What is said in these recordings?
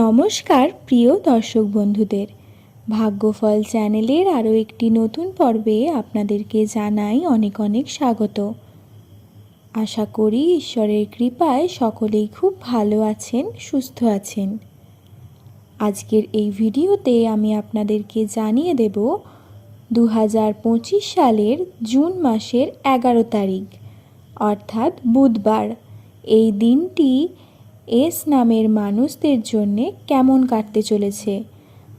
নমস্কার, প্রিয় দর্শক বন্ধুদের। ভাগ্যফল চ্যানেলের আরও একটি নতুন পর্বে আপনাদেরকে জানাই অনেক অনেক স্বাগত। আশা করি ঈশ্বরের কৃপায় সকলেই খুব ভালো আছেন, সুস্থ আছেন। আজকের এই ভিডিওতে আমি আপনাদেরকে জানিয়ে দেব দু সালের জুন মাসের এগারো তারিখ, অর্থাৎ বুধবার। এই দিনটি এস নামের মানুষদের জন্যে কেমন কাটতে চলেছে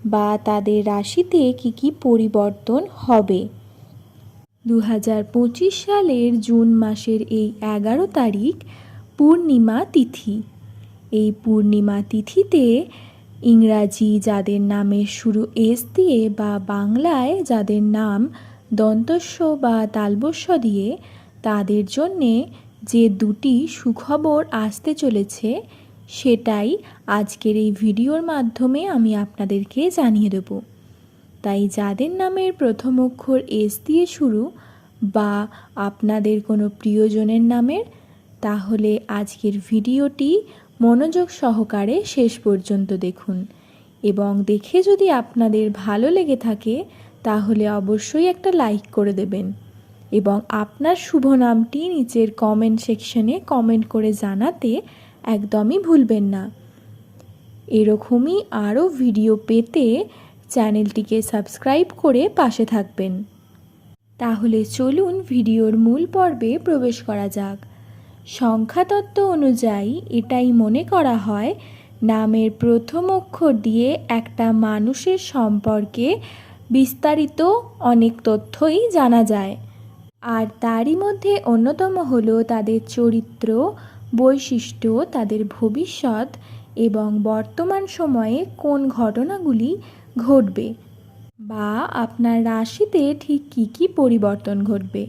বা তাদের রাশিতে কি কি পরিবর্তন হবে? দু সালের জুন মাসের এই এগারো তারিখ পূর্ণিমা তিথি। এই পূর্ণিমা তিথিতে ইংরাজি যাদের নামের শুরু এস দিয়ে বা বাংলায় যাদের নাম দন্তস্ব বা তালবস্য দিয়ে তাদের জন্যে যে দুটি সুখবর আসতে চলেছে, সেটাই আজকের এই ভিডিওর মাধ্যমে আমি আপনাদেরকে জানিয়ে দেব। তাই যাদের নামের প্রথম অক্ষর এস দিয়ে শুরু বা আপনাদের কোনো প্রিয়জনের নামের, তাহলে আজকের ভিডিওটি মনোযোগ সহকারে শেষ পর্যন্ত দেখুন। এবং দেখে যদি আপনাদের ভালো লেগে থাকে, তাহলে অবশ্যই একটা লাইক করে দেবেন। এবং আপনার শুভ নামটি নিচের কমেন্ট সেকশনে কমেন্ট করে জানাতে একদমই ভুলবেন না। এরকমই আরও ভিডিও পেতে চ্যানেলটিকে সাবস্ক্রাইব করে পাশে থাকবেন। তাহলে চলুন ভিডিওর মূল পর্বে প্রবেশ করা যাক। সংখ্যাতত্ত্ব অনুযায়ী এটাই মনে করা হয়, নামের প্রথম অক্ষর দিয়ে একটা মানুষের সম্পর্কে বিস্তারিত অনেক তথ্যই জানা যায়। আর তারই মধ্যে অন্যতম হলো তাদের চরিত্র, বৈশিষ্ট্য, তাদের ভবিষ্যৎ এবং বর্তমান সময়ে কোন ঘটনাগুলি ঘটবে বা আপনার রাশিতে ঠিক কী কী পরিবর্তন ঘটবে।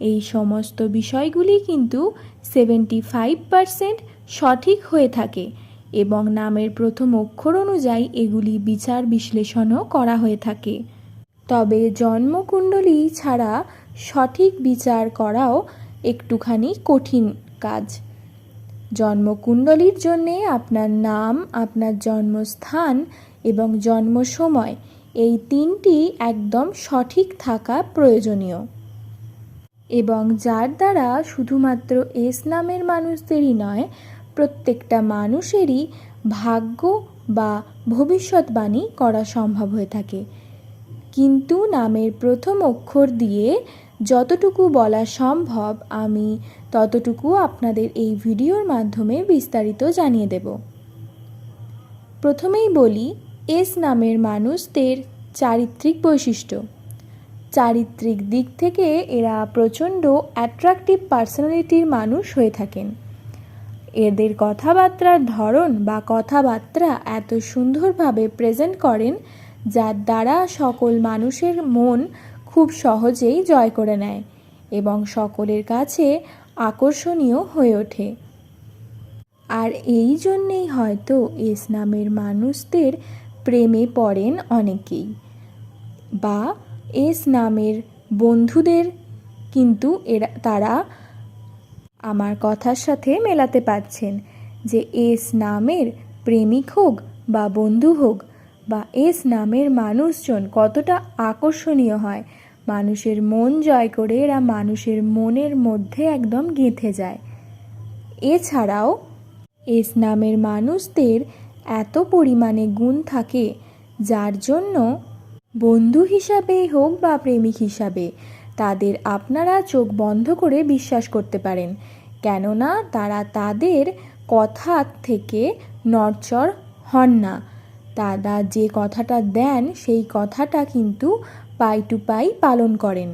এই সমস্ত বিষয়গুলি কিন্তু সেভেন্টি ফাইভ পারসেন্ট সঠিক হয়ে থাকে এবং নামের প্রথম অক্ষর অনুযায়ী এগুলি বিচার বিশ্লেষণও করা হয়ে থাকে। তবে জন্মকুণ্ডলী ছাড়া সঠিক বিচার করাও একটুখানি কঠিন কাজ। জন্মকুণ্ডলীর জন্যে আপনার নাম, আপনার জন্মস্থান এবং জন্ম সময় এই তিনটি একদম সঠিক থাকা প্রয়োজনীয়। এবং যার দ্বারা শুধুমাত্র এস নামের মানুষদেরই নয়, প্রত্যেকটা মানুষেরই ভাগ্য বা ভবিষ্যৎবাণী করা সম্ভব হয়ে থাকে। কিন্তু নামের প্রথম অক্ষর দিয়ে যতটুকু বলা সম্ভব আমি ততটুকু আপনাদের এই ভিডিওর মাধ্যমে বিস্তারিত জানিয়ে দেব। প্রথমেই বলি, এস নামের মানুষদের চারিত্রিক বৈশিষ্ট্য। চারিত্রিক দিক থেকে এরা প্রচণ্ড অ্যাট্রাকটিভ পার্সোনালিটির মানুষ হয়ে থাকেন। এদের কথাবার্তার ধরন বা কথাবার্তা এত সুন্দরভাবে প্রেজেন্ট করেন যার দ্বারা সকল মানুষের মন খুব সহজেই জয় করে নেয় এবং সকলের কাছে আকর্ষণীয় হয়ে ওঠে। আর এই জন্যেই হয়তো এস নামের মানুষদের প্রেমে পড়েন অনেকেই বা এস নামের বন্ধুদের কিন্তু এরা, তারা আমার কথার সাথে মেলাতে পারছেন যে এস নামের প্রেমিক হোক বা বন্ধু হোক বা এস নামের মানুষজন কতটা আকর্ষণীয় হয়। মানুষের মন জয় করে এরা মানুষের মনের মধ্যে একদম গেঁথে যায়। এছাড়াও, এস নামের মানুষদের এত পরিমাণে গুণ থাকে, যার জন্য বন্ধু হিসাবে হোক বা প্রেমিক হিসাবে, তাদের আপনারা চোখ বন্ধ করে বিশ্বাস করতে পারেন। কেননা তারা তাদের কথা থেকে নড়চড় হন না। তারা যে কথাটা দেন, সেই কথাটা কিন্তু পাই টু পাই পালন করেন।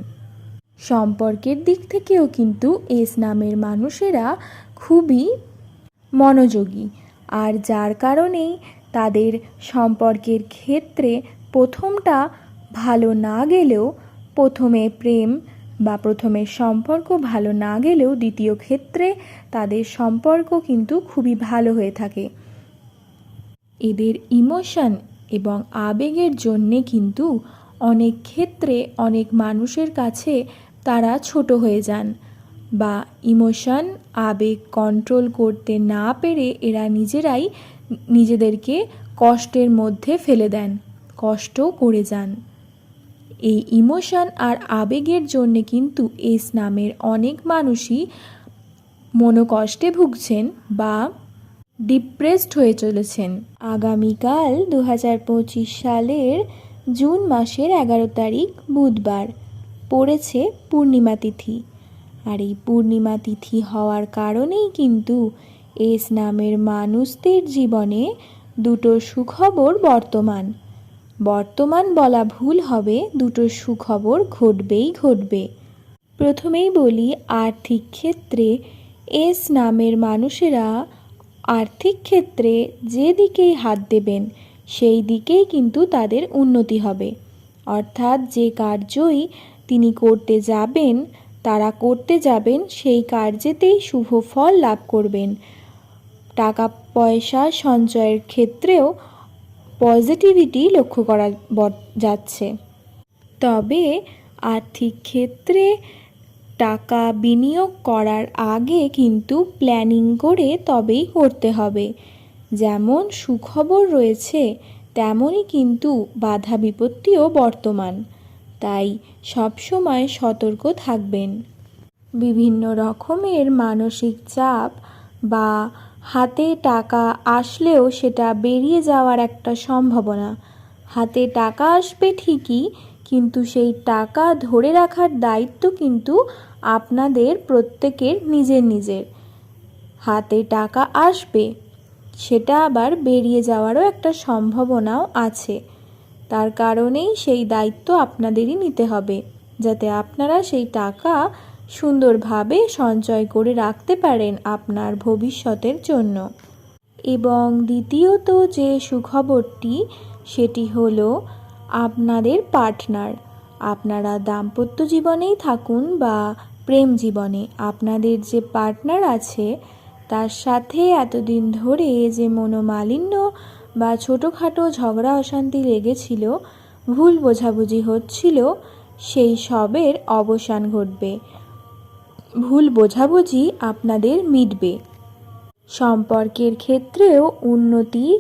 সম্পর্কের দিক থেকেও কিন্তু এস নামের মানুষেরা খুবই মনোযোগী। আর যার কারণেই তাদের সম্পর্কের ক্ষেত্রে প্রথমটা ভালো না গেলেও, প্রথমে প্রেম বা প্রথমে সম্পর্ক ভালো না গেলেও দ্বিতীয় ক্ষেত্রে তাদের সম্পর্ক কিন্তু খুবই ভালো হয়ে থাকে। এদের ইমোশন এবং আবেগের জন্যে কিন্তু অনেক ক্ষেত্রে অনেক মানুষের কাছে তারা ছোট হয়ে যান বা ইমোশন, আবেগ কন্ট্রোল করতে না পেরে এরা নিজেরাই নিজেদেরকে কষ্টের মধ্যে ফেলে দেন, কষ্টও করে যান। এই ইমোশন আর আবেগের জন্যে কিন্তু এস নামের অনেক মানুষই মনোকষ্টে ভুগছেন বা ডিপ্রেসড হয়ে চলেছেন। আগামীকাল দু হাজার পঁচিশ সালের জুন মাসের এগারো তারিখ, বুধবার, পড়েছে পূর্ণিমা তিথি। আর এই পূর্ণিমা তিথি হওয়ার কারণেই কিন্তু এস নামের মানুষদের জীবনে দুটো সুখবর বর্তমান। বর্তমান বলা ভুল হবে, দুটো সুখবর ঘটবেই ঘটবে। প্রথমেই বলি, আর্থিক ক্ষেত্রে এস নামের মানুষেরা আর্থিক ক্ষেত্রে যেদিকেই হাত দেবেন, সেই দিকেই কিন্তু তাদের উন্নতি হবে। অর্থাৎ যে কার্যই তিনি করতে যাবেন, তারা করতে যাবেন, সেই কার্যেতেই শুভ ফল লাভ করবেন। টাকা পয়সা সঞ্চয়ের ক্ষেত্রেও পজিটিভিটি লক্ষ্য করা যাচ্ছে। তবে আর্থিক ক্ষেত্রে টাকা বিনিয়োগ করার আগে কিন্তু প্ল্যানিং করে তবেই করতে হবে। যেমন সুখবর রয়েছে, তেমনই কিন্তু বাধা বিপত্তিও বর্তমান। তাই সবসময় সতর্ক থাকবেন। বিভিন্ন রকমের মানসিক চাপ বা হাতে টাকা আসলেও সেটা বেরিয়ে যাওয়ার একটা সম্ভাবনা। হাতে টাকা আসবে ঠিকই কিন্তু সেই টাকা ধরে রাখার দায়িত্ব কিন্তু আপনাদের প্রত্যেকের নিজের নিজের। হাতে টাকা আসবে, সেটা আবার বেরিয়ে যাওয়ারও একটা সম্ভাবনাও আছে। তার কারণেই সেই দায়িত্ব আপনাদেরই নিতে হবে, যাতে আপনারা সেই টাকা সুন্দরভাবে সঞ্চয় করে রাখতে পারেন আপনার ভবিষ্যতের জন্য। এবং দ্বিতীয়ত যে সুখবরটি, সেটি হলো আপনাদের পার্টনার। আপনারা দাম্পত্য জীবনেই থাকুন বা প্রেম জীবনে। আপনাদের যে পার্টনার আছে, তার সাথে এতদিন ধরে যে মনোমালিন্য বা ছোটোখাটো ঝগড়া অশান্তি লেগেছিল, ভুল বোঝাবুঝি হচ্ছিল, সেই সবের অবসান ঘটবে। ভুল বোঝাবুঝি আপনাদের মিটবে। সম্পর্কের ক্ষেত্রেও উন্নতি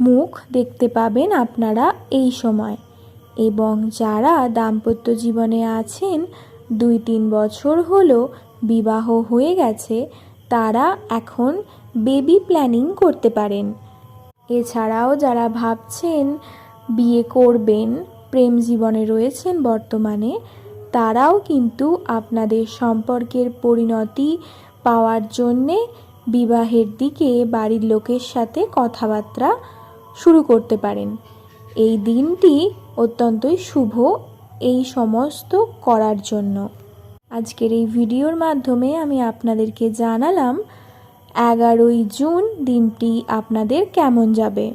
মুখ দেখতে পাবেন আপনারা এই সময়। এবং যারা দাম্পত্য জীবনে আছেন, দুই তিন বছর হলো বিবাহ হয়ে গেছে, তারা এখন বেবি প্ল্যানিং করতে পারেন। এছাড়াও যারা ভাবছেন বিয়ে করবেন, প্রেম জীবনে রয়েছেন বর্তমানে, তারাও কিন্তু আপনাদের সম্পর্কের পরিণতি পাওয়ার জন্যে বিবাহের দিকে বাড়ির লোকের সাথে কথাবার্তা শুরু করতে পারেন। এই দিনটি অত্যন্তই শুভ এই সমস্ত করার জন্য। আজকের এই ভিডিওর মাধ্যমে আমি আপনাদেরকে জানালাম, এগারোই জুন দিনটি আপনাদের কেমন যাবে?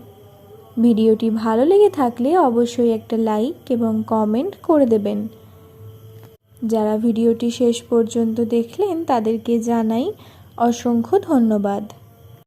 ভিডিওটি ভালো লেগে থাকলে অবশ্যই একটা লাইক এবং কমেন্ট করে দেবেন। যারা ভিডিওটি শেষ পর্যন্ত দেখলেন, তাদেরকে জানাই অসংখ্য ধন্যবাদ।